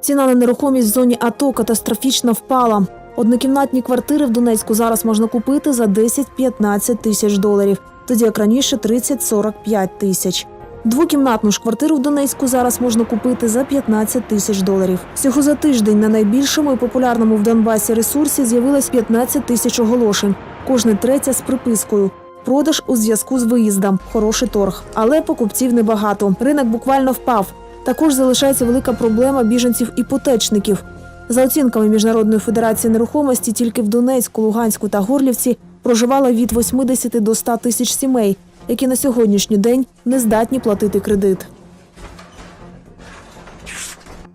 Ціна на нерухомість в зоні АТО катастрофічно впала. Однокімнатні квартири в Донецьку зараз можна купити за 10-15 тисяч доларів, тоді як раніше 30-45 тисяч. Двокімнатну ж квартиру в Донецьку зараз можна купити за 15 тисяч доларів. Всього за тиждень на найбільшому і популярному в Донбасі ресурсі з'явилось 15 тисяч оголошень. Кожне третє з припискою. Продаж у зв'язку з виїздом. Хороший торг. Але покупців небагато. Ринок буквально впав. Також залишається велика проблема біженців-іпотечників. За оцінками Міжнародної федерації нерухомості, тільки в Донецьку, Луганську та Горлівці проживало від 80 до 100 тисяч сімей, які на сьогоднішній день не здатні платити кредит.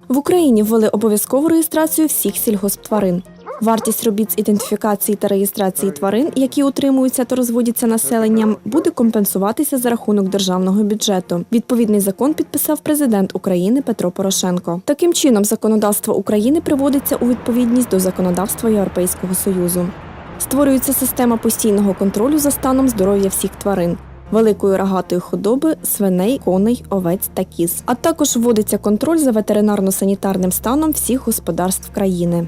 В Україні ввели обов'язкову реєстрацію всіх сільгосптварин. Вартість робіт з ідентифікації та реєстрації тварин, які утримуються та розводяться населенням, буде компенсуватися за рахунок державного бюджету. Відповідний закон підписав президент України Петро Порошенко. Таким чином, законодавство України приводиться у відповідність до законодавства Європейського союзу. Створюється система постійного контролю за станом здоров'я всіх тварин. Великої рогатої худоби, свиней, коней, овець та кіз. А також вводиться контроль за ветеринарно-санітарним станом всіх господарств країни.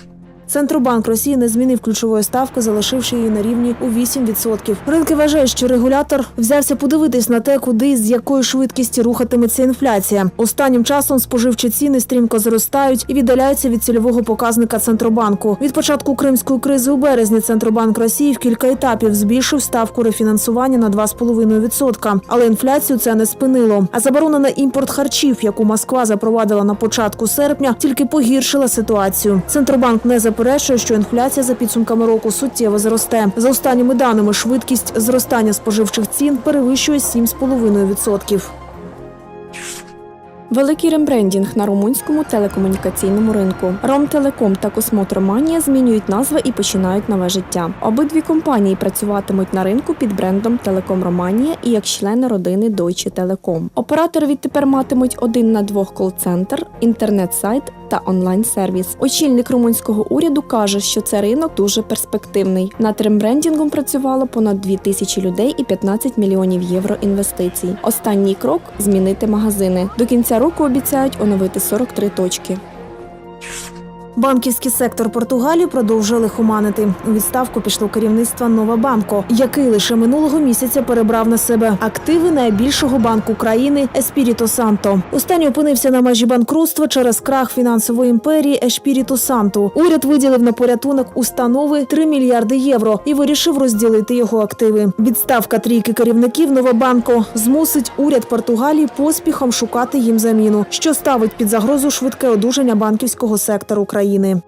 Центробанк Росії не змінив ключової ставки, залишивши її на рівні у 8%. Ринки вважають, що регулятор взявся подивитись на те, куди і з якою швидкістю рухатиметься інфляція. Останнім часом споживчі ціни стрімко зростають і віддаляються від цільового показника Центробанку. Від початку кримської кризи у березні Центробанк Росії в кілька етапів збільшив ставку рефінансування на 2,5%. Але інфляцію це не спинило. А заборона на імпорт харчів, яку Москва запровадила на початку серпня, тільки погіршила ситуацію. Центробанк не заперечує, що інфляція за підсумками року суттєво зросте. За останніми даними, швидкість зростання споживчих цін перевищує 7,5%. Великий рембрендінг на румунському телекомунікаційному ринку. Ромтелеком та Космот Романія змінюють назви і починають нове життя. Обидві компанії працюватимуть на ринку під брендом Телеком Романія і як члени родини Deutsche Telekom. Оператори відтепер матимуть один на двох кол-центр, інтернет-сайт та онлайн-сервіс. Очільник румунського уряду каже, що це ринок дуже перспективний. Над рембрендінгом працювало понад 2 тисячі людей і 15 мільйонів євро інвестицій. Останній крок змінити магазини. До кінця року обіцяють оновити 43 точки. Банківський сектор Португалії продовжує лихоманити. У відставку пішло керівництво Нова Банко, який лише минулого місяця перебрав на себе активи найбільшого банку країни Еспіріто Санто. Останній опинився на межі банкрутства через крах фінансової імперії Ешпіріто Санту. Уряд виділив на порятунок установи 3 мільярди євро і вирішив розділити його активи. Відставка трійки керівників Новобанко змусить уряд Португалії поспіхом шукати їм заміну, що ставить під загрозу швидке одужання банківського сектору країни. України.